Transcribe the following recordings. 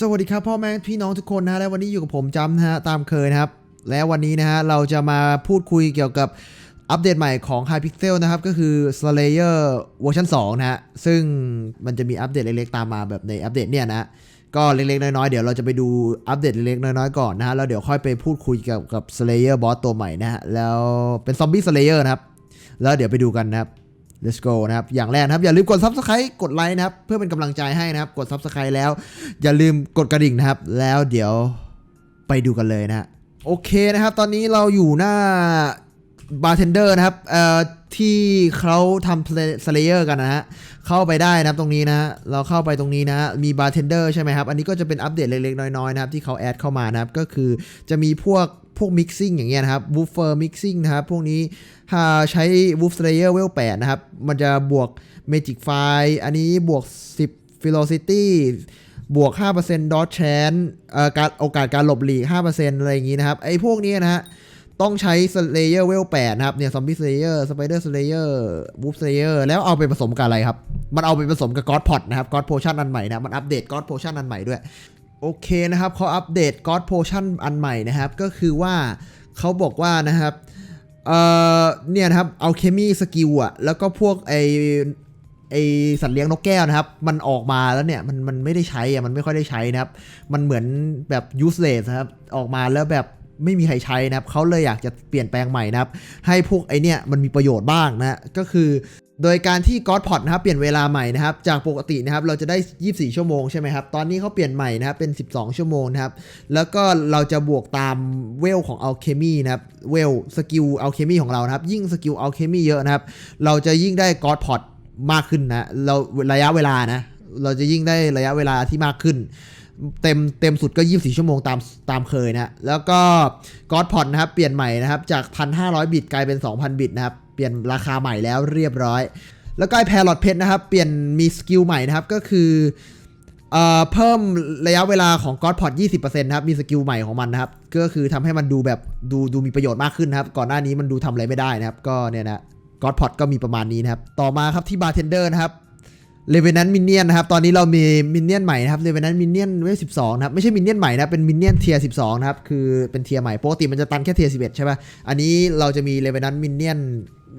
สวัสดีครับพ่อแม่พี่น้องทุกคนนะและวันนี้อยู่กับผมจำนะฮะตามเคยนะครับ และวันนี้นะฮะเราจะมาพูดคุยเกี่ยวกับอัปเดตใหม่ของ Hypixel นะครับ ก็คือ Slayer เวอร์ชัน2นะฮะซึ่งมันจะมีอัปเดตเล็กๆ ตามมาแบบในอัปเดตเนี่ยนะก็เล็กๆ น้อยๆ เดี๋ยวเราจะไปดูอัปเดตเล็กๆ น้อยๆ ก่อนนะฮะแล้วเดี๋ยวค่อยไปพูดคุยกี่ยวกับ Slayer บอสตัวใหม่นะฮะแล้วเป็นซอมบี้ Slayer นะครับ แล้วเดี๋ยวไปดูกันนะครับ let's go นะครับ อย่างแรกนะครับ อย่าลืมกด subscribe กดไลค์นะครับ เพื่อเป็นกำลังใจให้นะครับ กด subscribe แล้ว อย่าลืมกดกระดิ่งนะครับ แล้วเดี๋ยวไปดูกันเลยนะฮะโอเคนะครับ ตอนนี้เราอยู่หน้า บาร์เทนเดอร์นะครับเอ่อที่เขาทำสเลเยอร์กันนะฮะเข้าไปได้นะครับตรงนี้นะเราเข้าไปตรงนี้นะมีบาร์เทนเดอร์ใช่ไหมครับ อันนี้ก็จะเป็นอัปเดตเล็กๆน้อยๆนะครับที่เขาแอดเข้ามานะครับ ก็คือจะมีพวกพวกมิกซิ่งอย่างเงี้ยนะครับบูฟเฟอร์มิกซิ่งนะครับ พวกนี้ถ้าใช้ Wolf Slayer เวล8นะครับ มันจะบวก Magic f i อันนี้บวก 10 Velocity บวก 5% Dodge Chance เอ่อการโอกาสการหลบหลีก 5%อะไรอย่างงี้นะครับไอ้พวกนี้นะฮะ ต้องใช้ Slayer เวล8นะครับเนี่ย Zombie Slayer Spider Slayer Wolf Slayer แล้วเอาไปผสมกับอะไรครับ มันเอาไปผสมกับ God Pot นะครับ God Potion อันใหม่นะมันอัปเดต God Potion อันใหม่ด้วย โอเคนะครับเขาอัปเดต God Potion อันใหม่นะครับ ก็คือว่าเขาบอกว่านะครับเอ่อเนี่ยนะครับ Alchemy Skill อะแล้วก็พวกไอไอสัตว์เลี้ยงนกแก้วนะครับ มันออกมาแล้วเนี่ยมันมันไม่ได้ใช้อะมันไม่ค่อยได้ใช้นะครับ มันเหมือนแบบ useless นะครับ ออกมาแล้วแบบ ไม่มีใครใช้นะครับเขาเลยอยากจะเปลี่ยนแปลงใหม่นะครับ ให้พวกไอเนี่ยมันมีประโยชน์บ้างนะก็คือโดยการที่ God Pot นะครับเปลี่ยนเวลาใหม่นะครับ จากปกตินะครับเราจะได้ 24 ชั่วโมงใช่ไหมครับ ตอนนี้เขาเปลี่ยนใหม่นะครับเป็น 12 ชั่วโมงนะครับ แล้วก็เราจะบวกตามเวลของ Alchemy นะครับ เวลสกิล Alchemy ของเรานะครับ ยิ่งสกิล Alchemy เยอะนะครับ เราจะยิ่งได้ God Pot มากขึ้นนะ เราระยะเวลานะ เราจะยิ่งได้ระยะเวลาที่มากขึ้น เต็มเต็มสุดก็ 24 ชั่วโมงตามตามเคยนะแล้วก็ God Pot นะครับ เปลี่ยนใหม่นะครับ จาก 1,500 บิตกลายเป็น 2,000 บิตนะครับ เปลี่ยนราคาใหม่แล้วเรียบร้อย แล้วก็ไอแพรลอตเพชรนะครับ เปลี่ยนมีสกิลใหม่นะครับ ก็คือเอ่อเพิ่มระยะเวลาของ God Pot 20%นะครับ มีสกิลใหม่ของมันนะครับ ก็คือทำให้มันดูแบบดูดูมีประโยชน์มากขึ้นนะครับ ก่อนหน้านี้มันดูทำอะไรไม่ได้นะครับ ก็เนี่ยนะ God Pot ก็มีประมาณนี้นะครับ ต่อมาครับที่ Bartender นะครับ เลเวนันมินเนียนนะครับ ตอนนี้เรามีมินเนียนใหม่นะครับเลเวนันมินเนียนเวลสิบสองนะครับ ไม่ใช่มินเนียนใหม่นะ เป็นมินเนียนเทียสิบสองนะครับ คือเป็นเทียใหม่ปกติมันจะตันแค่เทียสิบเอ็ดใช่ป่ะ อันนี้เราจะมีเลเวนันมินเนียน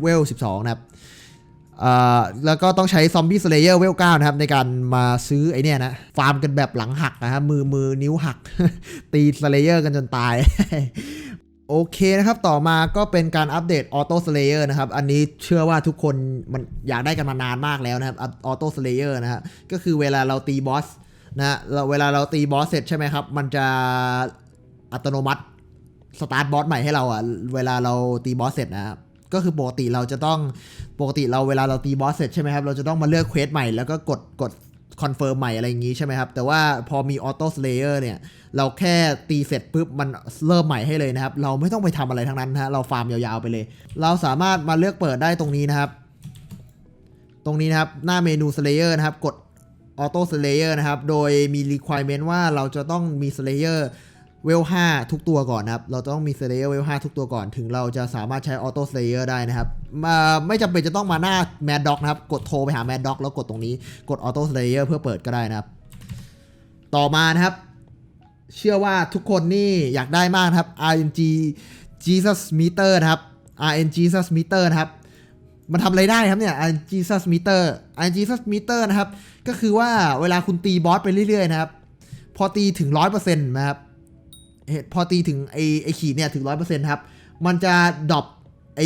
เวลสิบสองนะครับอ่าแล้วก็ต้องใช้ซอมบี้สเลเยอร์เวลเก้านะครับ ในการมาซื้อไอเนี่ยนะ ฟาร์มกันแบบหลังหักนะครับมือมือนิ้วหัก ตีสเลเยอร์กันจนตาย โอเคนะครับ ต่อมาก็เป็นการอัปเดตออโต้สเลเยอร์นะครับ อันนี้เชื่อว่าทุกคนมันอยากได้กันมานานมากแล้วนะครับออโต้สเลเยอร์นะฮะก็คือเวลาเราตีบอสนะเราเวลาเราตีบอสเสร็จใช่ไหมครับ มันจะอัตโนมัติสตาร์ทบอสใหม่ให้เราอะเวลาเราตีบอสเสร็จนะครับก็คือปกติเราจะต้องปกติเราเวลาเราตีบอสเสร็จใช่ไหมครับเราจะต้องมาเลือกเควสใหม่แล้วก็กดกด คอนเฟิร์มใหม่อะไรอย่างงี้ใช่ไหมครับ แต่ว่าพอมีออโต้สเลเยอร์เนี่ย เราแค่ตีเสร็จปุ๊บมันเริ่มใหม่ให้เลยนะครับ เราไม่ต้องไปทำอะไรทั้งนั้นนะฮะเราฟาร์มยาวๆไปเลย เราสามารถมาเลือกเปิดได้ตรงนี้นะครับ ตรงนี้นะครับ หน้าเมนูสเลเยอร์นะครับ กดออโต้สเลเยอร์นะครับ โดยมี requirement ว่าเราจะต้องมีสเลเยอร์ เวล5ทุกตัวก่อนนะครับ เราต้องมี Slayer เวล5ทุกตัวก่อน ถึงเราจะสามารถใช้ Auto Slayer ได้นะครับ ไม่จำเป็นจะต้องมาหน้า Mad Dog นะครับ กดโทรไปหา Mad Dog แล้วกดตรงนี้ กด Auto Slayer เพื่อเปิดก็ได้นะครับ ต่อมานะครับ เชื่อว่าทุกคนนี่อยากได้มากนะครับ RNG Jesus Meter นะครับ RNG Jesus Meter นะครับ มันทำอะไรได้ครับเนี่ย RNG Jesus Meter RNG Jesus Meter นะครับ ก็คือว่าเวลาคุณตีบอสไปเรื่อยๆนะครับ พอตีถึง 100%นะครับ พอตีถึงไอไอขีดเนี่ยถึงร้อยเปอร์เซ็นต์ครับ มันจะดรอปไอ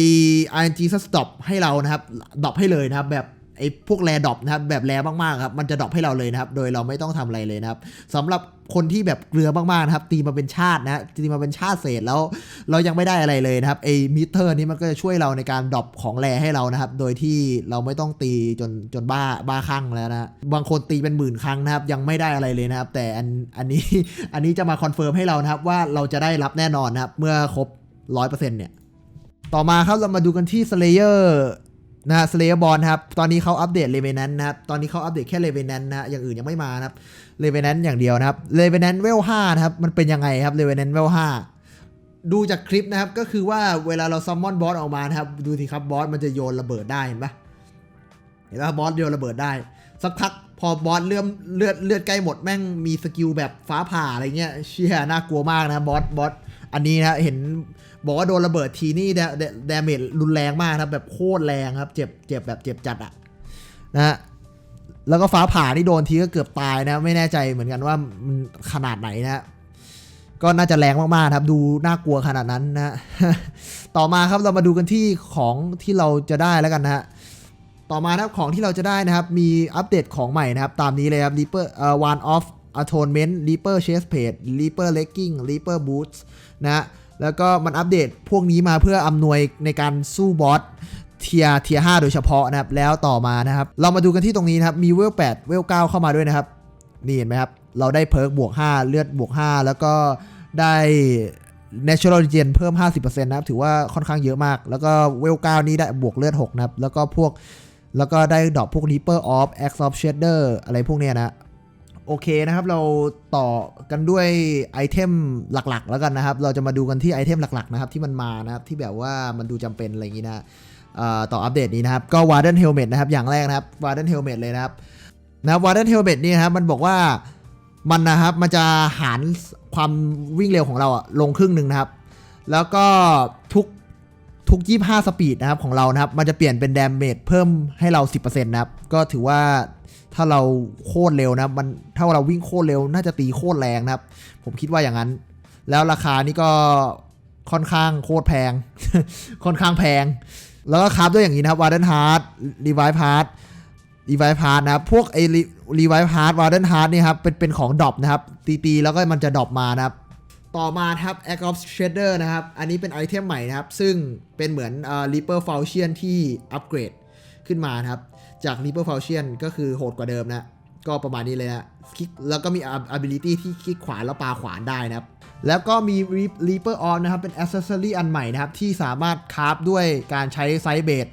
RNG Jesus ดรอปให้เรานะครับดรอปให้เลยนะครับแบบไอพวกแรดรอปนะครับแบบแรมากๆครับมันจะดรอปให้เราเลยนะครับ โดยเราไม่ต้องทำอะไรเลยนะครับสำหรับ คนที่แบบเกลือมากๆนะครับ ตีมาเป็นชาตินะตีมาเป็นชาติเศษแล้วเรายังไม่ได้อะไรเลยนะครับไอ้มิเตอร์นี้มันก็จะช่วยเราในการดรอปของแร่ให้เรานะครับ โดยที่เราไม่ต้องตีจนจนบ้าบ้าคลั่งแล้วนะบางคนตีเป็นหมื่นครั้งนะครับ ยังไม่ได้อะไรเลยนะครับ แต่อันอันนี้อันนี้จะมาคอนเฟิร์มให้เรานะครับว่าเราจะได้รับแน่นอนนะครับ เมื่อครบ100%เนี่ย ต่อมาครับเรามาดูกันที่ Slayer นะฮะ Slayer Bond ครับ ตอนนี้เขาอัปเดต Revenant นนะครับ ตอนนี้เขาอัปเดตแค่ Revenant นะฮะอย่างอื่นยังไม่มานะครับ Revenant อย่างเดียวนะครับ Revenant เวล5นะครับมันเป็นยังไงครับ Revenant เวล5ดูจากคลิปนะครับก็คือว่าเวลาเราซัมมอนบอสออกมานะครับดูสิครับบอสมันจะโยนระเบิดได้เห็นปะเห็นปะบอสโยนระเบิดได้ สักพักพอบอสเลื่อมเลือดเลือดใกล้หมดแม่งมีสกิลแบบฟ้าผ่าอะไรเงี้ยเชี่ยน่ากลัวมากนะบอสบอสอันนี้นะเห็นบอกว่าโดนระเบิดทีนี่ดดาเมจรุนแรงมากนะครับแบบโคตรแรงครับ เจ็บเจ็บแบบเจ็บจัดอะนะฮะ แล้วก็ฟ้าผ่านี่โดนทีก็เกือบตายนะ ไม่แน่ใจเหมือนกันว่ามันขนาดไหนนะก็น่าจะแรงมากๆครับดูน่ากลัวขนาดนั้นนะต่อมาครับเรามาดูกันที่ของที่เราจะได้แล้วกันนะฮะต่อมาครับของที่เราจะได้นะครับ มีอัปเดตของใหม่นะครับ ตามนี้เลยครับ Reaper เอ่อ One of Atonement Reaper Chest Plate Reaper Legging Reaper Boots นะแล้วก็มันอัปเดตพวกนี้มาเพื่ออำนวยในการสู้บอส เทียเทีย5โดยเฉพาะนะครับแล้วต่อมานะครับ เรามาดูกันที่ตรงนี้นะครับ มีเวล8เวล9เข้ามาด้วยนะครับ นี่เห็นไหมครับ เราได้เพิร์กบวก5เลือดบวก5แล้วก็ได้ natural regen เพิ่ม 50%นะครับ ถือว่าค่อนข้างเยอะมาก แล้วก็เวล9นี้ได้บวกเลือด 6 นะครับ แล้วก็พวกแล้วก็ได้ดอกพวก Reaper of Axe of Shader อะไรพวกเนี้ยนะโอเคนะครับ เราต่อกันด้วยไอเทมหลักๆ แล้วกันนะครับ เราจะมาดูกันที่ไอเทมหลักๆนะครับที่มันมานะครับที่แบบว่ามันดูจำเป็นอะไรอย่างนี้นะ ต่ออัปเดตนี้นะครับ ก็ Warden Helmet นะครับ อย่างแรกนะครับ Warden Helmet เลยนะครับนะครับ Warden Helmet นี่นะครับ มันบอกว่ามันนะครับ มันจะหารความวิ่งเร็วของเราอะลงครึ่งหนึ่งนะครับ แล้วก็ทุกทุก 25 สปีดนะครับของเรานะครับ มันจะเปลี่ยนเป็นด a เมจเพิ่มให้เรา 10%นะครับ ก็ถือว่าถ้าเราโคตรเร็วนะมันถ้าเราวิ่งโคตรเร็วน่าจะตีโคตรแรงนะครับ ผมคิดว่าอย่างนั้น แล้วราคานี่ก็ค่อนข้างโคตรแพง ค่อนข้างแพง แล้วก็คราฟด้วยอย่างนี้นะครับ Warden Heart Revive Heart รีไวพาร์นะครับพวกไอรีไวพาร์วาร์เดนฮาร์ดนี่ครับเป็นเป็นของดรอปนะครับ ตีๆแล้วก็มันจะดรอปมานะครับต่อมาครับ a c of Shader นะครับ อันนี้เป็นไอเทมใหม่นะครับ ซึ่งเป็นเหมือนเอ่อ Reaper f a l c i o n ที่อัปเกรดขึ้นมานะครับ จาก Reaper Falchion ก็คือโหดกว่าเดิมนะ ก็ประมาณนี้เลยนะคลิกแล้วก็มี ability ที่คลิกขวาแล้วปาขวานได้นะครับ แล้วก็มี Reaper On นะครับ เป็น accessory อันใหม่นะครับ ที่สามารถคราฟด้วยการใช้ไซเบด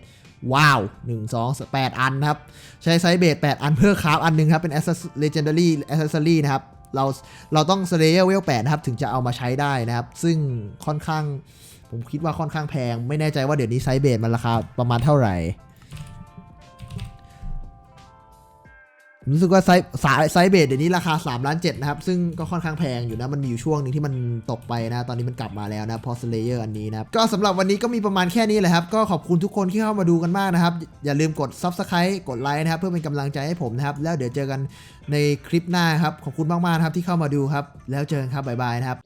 ว้าว 1 2 8 อันครับ ใช้ไซเบส8อันเพื่อคราฟอันหนึงครับ เป็น access- legendary accessory นะครับ เราเราต้อง slayer level 8นะครับ ถึงจะเอามาใช้ได้นะครับ ซึ่งค่อนข้าง ผมคิดว่าค่อนข้างแพง ไม่แน่ใจว่าเดี๋ยวนี้ไซเบสมันราคาประมาณเท่าไหร่ รู้สึกว่าไซส์ไซส์เบสเดี๋ยวนี้ราคา3ล้านเนะครับ ซึ่งก็ค่อนข้างแพงอยู่นะ มันมีอยู่ช่วงนึงที่มันตกไปนะ ตอนนี้มันกลับมาแล้วนะพอสเลเยอร์อันนี้นะก็สำหรับวันนี้ก็มีประมาณแค่นี้แหละครับ ก็ขอบคุณทุกคนที่เข้ามาดูกันมากนะครับ อย่าลืมกด s u b สไครต์กดไลค์นะครับ เพื่อเป็นกำลังใจให้ผมนะครับ แล้วเดี๋ยวเจอกันในคลิปหน้าครับ ขอบคุณมากๆนะครับที่เข้ามาดูครับ แล้วเจอกันครับบ๊ายบายนะครับ